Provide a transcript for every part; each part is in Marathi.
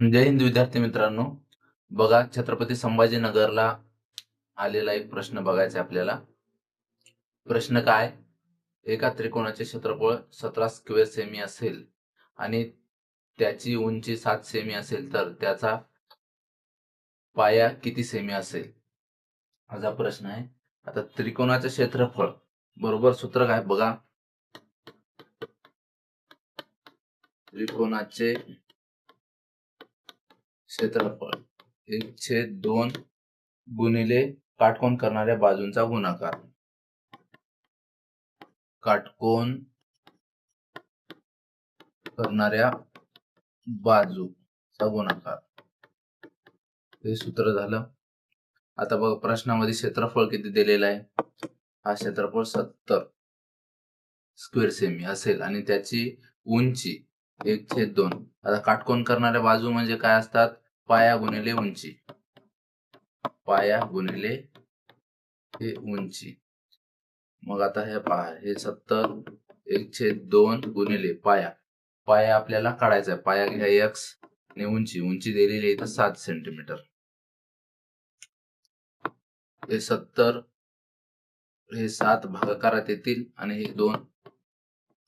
जय हिंद विद्यार्थी मित्रांनो. बघा छत्रपती संभाजीनगरला आलेला एक प्रश्न बघायचा आपल्याला. प्रश्न काय? एका त्रिकोणाचे क्षेत्रफळ सतरा स्क्वेअर सेमी असेल आणि त्याची उंची सात सेमी असेल तर त्याचा पाया किती सेमी असेल? असा प्रश्न आहे. आता त्रिकोणाचे क्षेत्रफळ बरोबर सूत्र काय? बघा. त्रिकोणाचे क्षेत्रफळ. एक छेद दोन गुणिले काटकोन करणाऱ्या बाजूंचा गुणाकार. काटकोन करणाऱ्या बाजूचा गुणाकार. हे सूत्र झालं. आता बघ प्रश्नामध्ये क्षेत्रफळ किती दिलेलं आहे? हा क्षेत्रफळ सत्तर स्क्वेअर सेमी असेल आणि त्याची उंची एक छेद दोन. आता काटकोन करणाऱ्या बाजू म्हणजे काय असतात? पाया गुणिले उंची. पाया गुणिले हे उंची. मग आता हे पहा हे सत्तर एक छेद दोन गुणिले पाया. पाया आपल्याला काढायचा आहे. पाया घ्या एक्स आणि उंची. उंची दिलेली आहे इथं सात सेंटीमीटर हे सत्तर हे सात भागाकारात येतील आणि हे दोन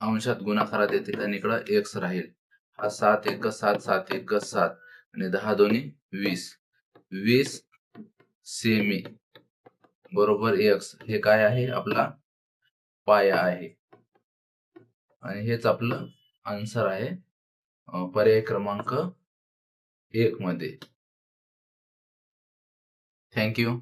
अंशात गुणाकारात येतील आणि इकडं एक्स राहील. हा सात एक सात सात एक सात. आणि दहा दोन्ही वीस. वीस सेमी बरोबर एक्स हे काय आहे? आपला पाया आहे. आणि हेच आपलं आन्सर आहे पर्याय क्रमांक एक मध्ये. थँक्यू